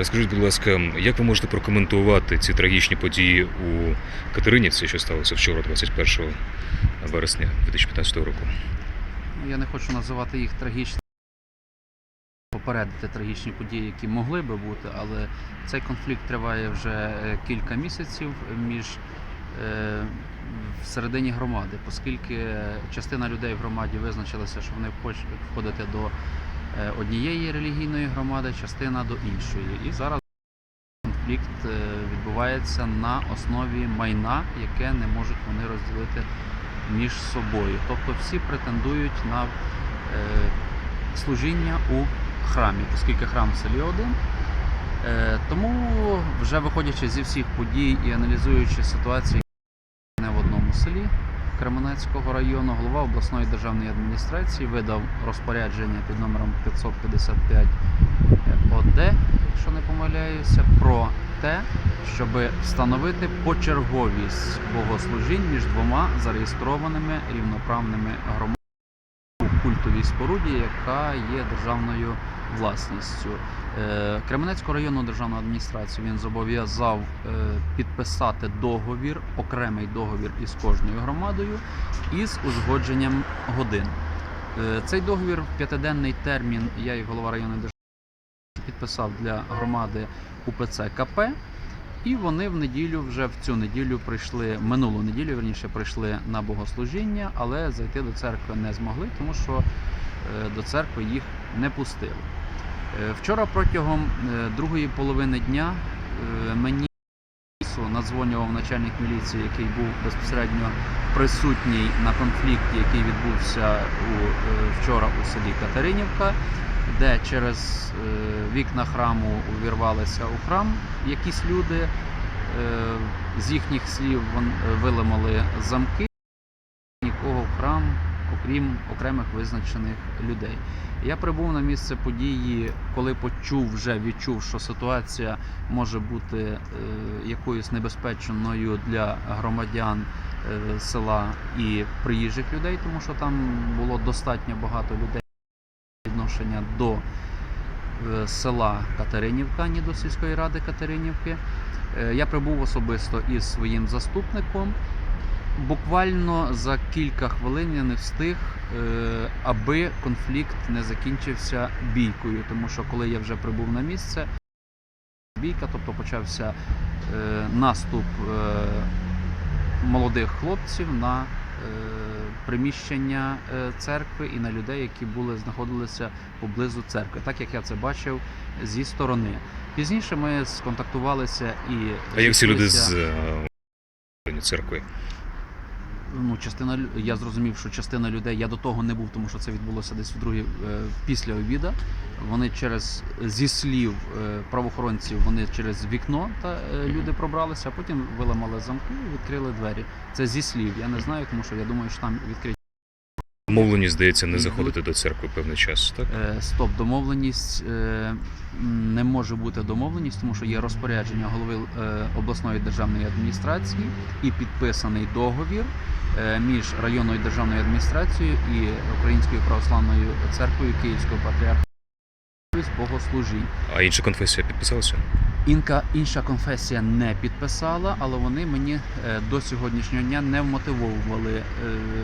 Розкажіть, будь ласка, як ви можете прокоментувати ці трагічні події у Катеринівці, що сталося вчора, 21 вересня 2015 року? Я не хочу називати їх трагічними, попередити трагічні події, які могли би бути, але цей конфлікт триває вже е, кілька місяців між е, всередині громади, оскільки частина людей в громаді визначилася, що вони хочуть входити до е, однієї релігійної громади, частина до іншої. І зараз конфлікт е, відбувається на основі майна, яке не можуть вони розділити між собою. Тобто всі претендують на е, служіння у храмі, оскільки храм в селі один. Е, тому, вже виходячи зі всіх подій і аналізуючи ситуацію не в одному селі Кременецького району, голова обласної державної адміністрації видав розпорядження під номером 555 ОД, якщо не помиляюся, про те, щоб встановити почерговість богослужінь між двома зареєстрованими рівноправними громадами у споруді, яка є державною власністю. Е, Кременецьку районну державну адміністрацію він зобов'язав е, підписати договір, окремий договір із кожною громадою із узгодженням годин. Е, Цей договір в п'ятиденний термін я, як голова районної державної підписав для громади УПЦ КП. І вони в неділю, вже в цю неділю прийшли, минулу неділю, верніше, прийшли на богослужіння, але зайти до церкви не змогли, тому що е, до церкви їх не пустили. Е, Вчора протягом е, другої половини дня мені надзвонював начальник міліції, який був безпосередньо присутній на конфлікті, який відбувся у, вчора у селі Катеринівка, де через е, вікна храму увірвалися у храм якісь люди. Е, З їхніх слів е, виламали замки, нікого в храм, окрім окремих визначених людей. Я прибув на місце події, коли почув, вже відчув, що ситуація може бути якоюсь небезпечною для громадян села і приїжджих людей, тому що там було достатньо багато людей відношення до е, села Катеринівка, ні до сільської ради Катеринівки. Е, Я прибув особисто із своїм заступником. Буквально за кілька хвилин я не встиг, е, аби конфлікт не закінчився бійкою. Тому що коли я вже прибув на місце, бійка, тобто почався наступ молодих хлопців на приміщення е, церкви і на людей, які були знаходилися поблизу церкви, так як я це бачив зі сторони. Пізніше ми сконтактувалися і А як всі люди з е, церкви? Ну, частина я зрозумів, що частина людей я до того не був, тому що це відбулося десь в другій е, після обіда. Вони через зі слів е, правоохоронців, вони через вікно та е, люди пробралися, а потім виламали замки і відкрили двері. Це зі слів. Я не знаю, тому що я думаю, що там відкриті. Мовлені, здається, не заходити до церкви певний час, так? Е, Стоп, домовленість е, не може бути домовленість, тому що є розпорядження голови е, обласної державної адміністрації і підписаний договір е, між районною державною адміністрацією і Українською православною церквою Київського патріархату з богослужінь. А інша конфесія підписалася? Інка інша конфесія не підписала, але вони мені е, до сьогоднішнього дня не вмотивовували, е,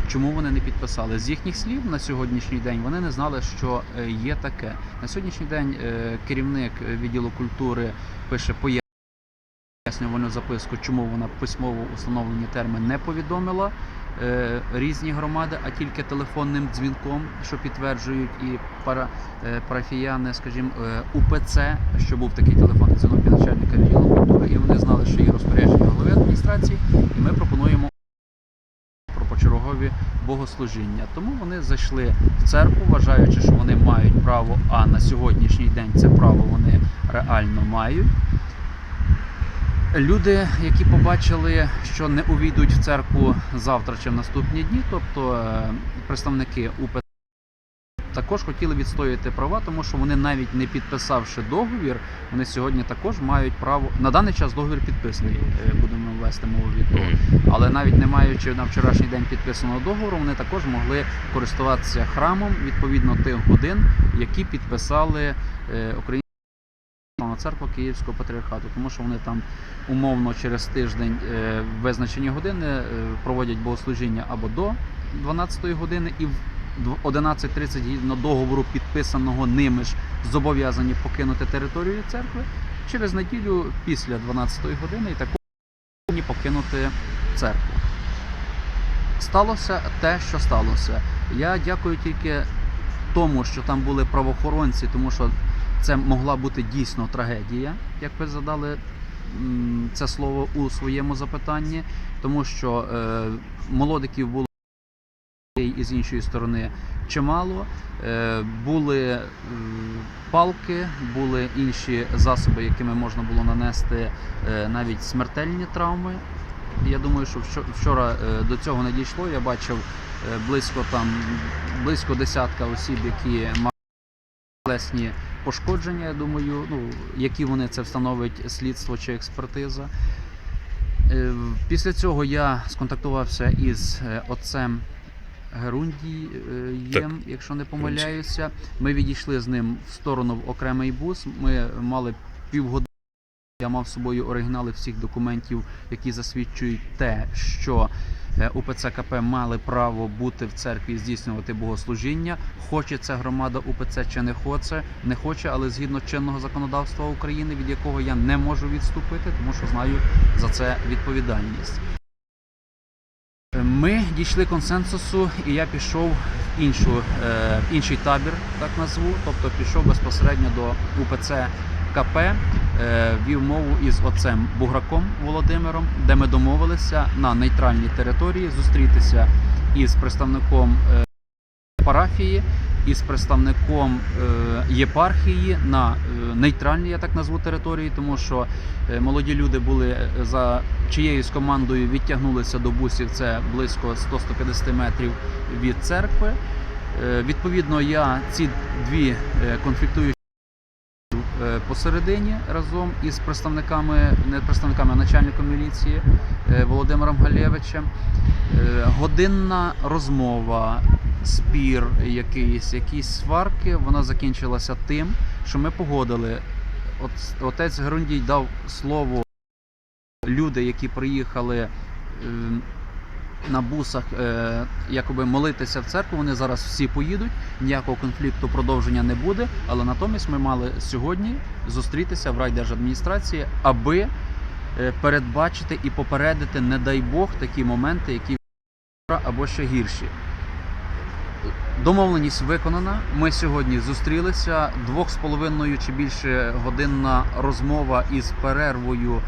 чому вони не підписали. З їхніх слів на сьогоднішній день вони не знали, що е, є таке. На сьогоднішній день керівник відділу культури пише пояснювальну записку, чому вона письмово установлені термін не повідомила. е, Різні громади, а тільки телефонним дзвінком, що підтверджують і пара, е, парафіяни, скажімо, е, УПЦ, що був такий телефонний дзвінок від начальника відділу культури, і вони знали, що є розпорядження голови адміністрації, і ми пропонуємо про почергові богослужіння. Тому вони зайшли в церкву, вважаючи, що вони мають право, а на сьогоднішній день це право вони реально мають. Люди, які побачили, що не увійдуть в церкву завтра чи в наступні дні, тобто е, представники УПЦ також хотіли відстояти права, тому що вони навіть не підписавши договір, вони сьогодні також мають право. На даний час договір підписаний, е, будемо вести мову від того. Але навіть не маючи на вчорашній день підписаного договору, вони також могли користуватися храмом відповідно тих годин, які підписали е, Українська церква Київського патріархату, тому що вони там умовно через тиждень е, в визначені години е, проводять богослужіння або до 12-ї години і в дв- 11.30 згідно договору, підписаного ними ж, зобов'язані покинути територію церкви. Через неділю після 12-ї години і також покинути церкву. Сталося те, що сталося. Я дякую тільки тому, що там були правоохоронці, тому що це могла бути дійсно трагедія, як ви задали це слово у своєму запитанні, тому що е, молодиків було і з іншої сторони чимало. Е, були палки, були інші засоби, якими можна було нанести е, навіть смертельні травми. Я думаю, що вчо- вчора е, до цього не дійшло. Я бачив е, близько там близько десятка осіб, які мали пошкодження. Я думаю, ну які вони це встановить слідство чи експертиза. Е, Після цього я сконтактувався із е, отцем Герундієм, е, якщо не помиляюся. Ми відійшли з ним в сторону в окремий бус. Ми мали півгодини. Я мав з собою оригінали всіх документів, які засвідчують те, що е, УПЦ КП мали право бути в церкві і здійснювати богослужіння. Хоче ця громада УПЦ чи не хоче, не хоче, але згідно чинного законодавства України, від якого я не можу відступити, тому що знаю за це відповідальність. Е, Ми дійшли консенсусу, і я пішов в іншу, е, інший табір, так назву, тобто пішов безпосередньо до УПЦ КП, вів мову із отцем Буграком Володимиром, де ми домовилися на нейтральній території зустрітися із представником е, парафії, із представником е, єпархії на е, нейтральній, я так назву території, тому що е, молоді люди були е, за чиєюсь командою відтягнулися до бусів. Це близько 100-150 метрів від церкви. Е, Відповідно, я ці дві е, конфліктуючі е, посередині разом із представниками, не представниками, а начальником міліції е, Володимиром Галєвичем. Е, Годинна розмова, спір, якийсь, якісь сварки. Вона закінчилася тим, що ми погодили. От отець Грундій дав слово люди, які приїхали е, на бусах, е, якоби молитися в церкву. Вони зараз всі поїдуть. Ніякого конфлікту продовження не буде. Але натомість ми мали сьогодні зустрітися в райдержадміністрації, аби е, передбачити і попередити, не дай Бог, такі моменти, які або ще гірші. Домовленість виконана. Ми сьогодні зустрілися. Двох з половиною чи більше годинна розмова із перервою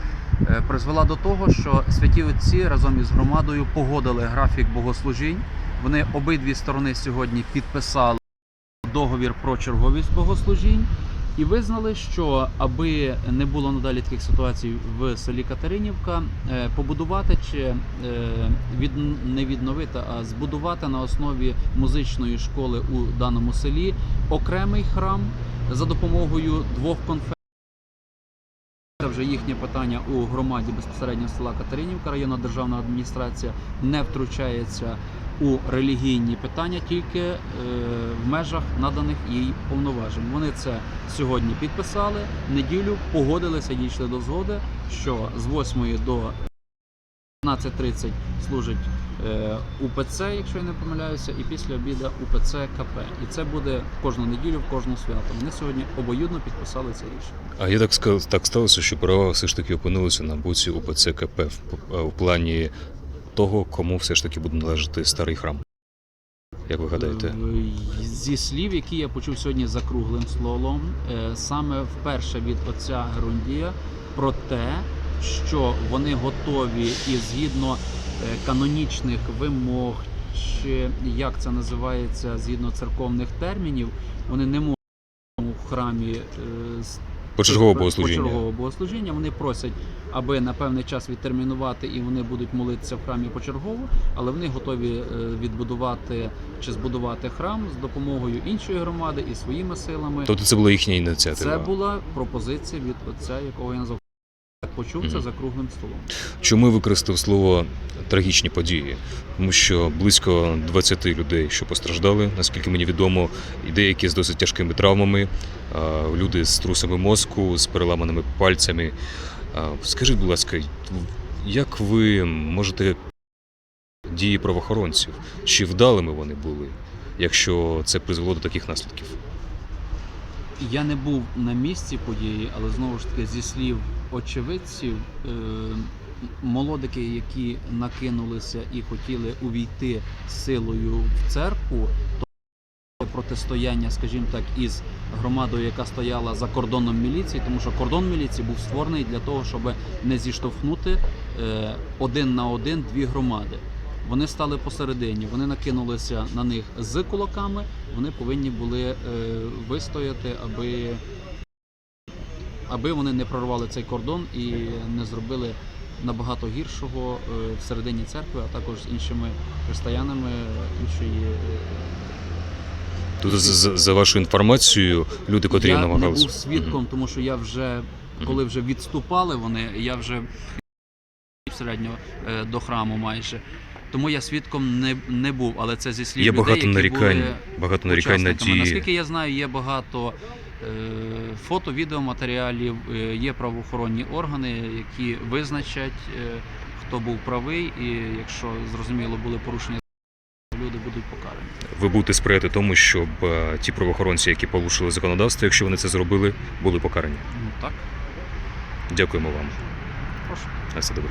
призвела до того, що святі отці разом із громадою погодили графік богослужінь. Вони обидві сторони сьогодні підписали договір про черговість богослужінь і визнали, що аби не було надалі таких ситуацій в селі Катеринівка, е, побудувати чи е, від не відновити, а збудувати на основі музичної школи у даному селі окремий храм за допомогою двох конфесій. Вже їхнє питання у громаді безпосередньо села Катеринівка. Районна державна адміністрація не втручається у релігійні питання тільки е, в межах наданих їй повноважень. Вони це сьогодні підписали. В неділю погодилися, дійшли до згоди, що з 8 до 15.30 служить УПЦ, якщо я не помиляюся, і після обіду УПЦ КП. І це буде кожну неділю, в кожну свято. Вони сьогодні обоюдно підписали це рішення. А я так ска- так сталося, що права все ж таки опинилися на боці УПЦ КП в, в плані того, кому все ж таки буде належати старий храм. Як ви гадаєте? Е, Зі слів, які я почув сьогодні за круглим столом, е, саме вперше від отця Грундія про те, що вони готові і згідно е, канонічних вимог, чи як це називається, згідно церковних термінів, вони не можуть в храмі е, з Почергове богослужіння. Почергове богослужіння. Вони просять, аби на певний час відтермінувати, і вони будуть молитися в храмі почергово, але вони готові е, відбудувати чи збудувати храм з допомогою іншої громади і своїми силами. Тобто це була їхня ініціатива. Це була пропозиція від отця, якого я назвав почув це за круглим столом. Чому використав слово трагічні події? Тому що близько 20 людей, що постраждали, наскільки мені відомо, і деякі з досить тяжкими травмами, люди з трусами мозку, з переламаними пальцями. Скажіть, будь ласка, як ви можете дії правоохоронців? Чи вдалими вони були, якщо це призвело до таких наслідків? Я не був на місці події, але знову ж таки зі слів очевидців, е, молодики, які накинулися і хотіли увійти силою в церкву, то протистояння, скажімо так, із громадою, яка стояла за кордоном міліції, тому що кордон міліції був створений для того, щоб не зіштовхнути е, один на один дві громади. Вони стали посередині, вони накинулися на них з кулаками. Вони повинні були е, вистояти, аби, аби вони не прорвали цей кордон і не зробили набагато гіршого е, всередині церкви, а також з іншими християнами іншої. е, Тут з- з- за вашою інформацією, люди, котрі я намагалися. був свідком, тому що я вже коли вже відступали вони, я вже середньо е, до храму майже. Тому я свідком не, не був, але це зі слів Є людей, багато які нарікань, були багато нарікань на ті. Наскільки я знаю, є багато фото, відеоматеріалів, е, є правоохоронні органи, які визначать, е, хто був правий, і якщо зрозуміло були порушення, люди будуть покарані. Ви будете сприяти тому, щоб е, ті правоохоронці, які порушили законодавство, якщо вони це зробили, були покарані. Ну так, Дякуємо вам. прошу. На все добре.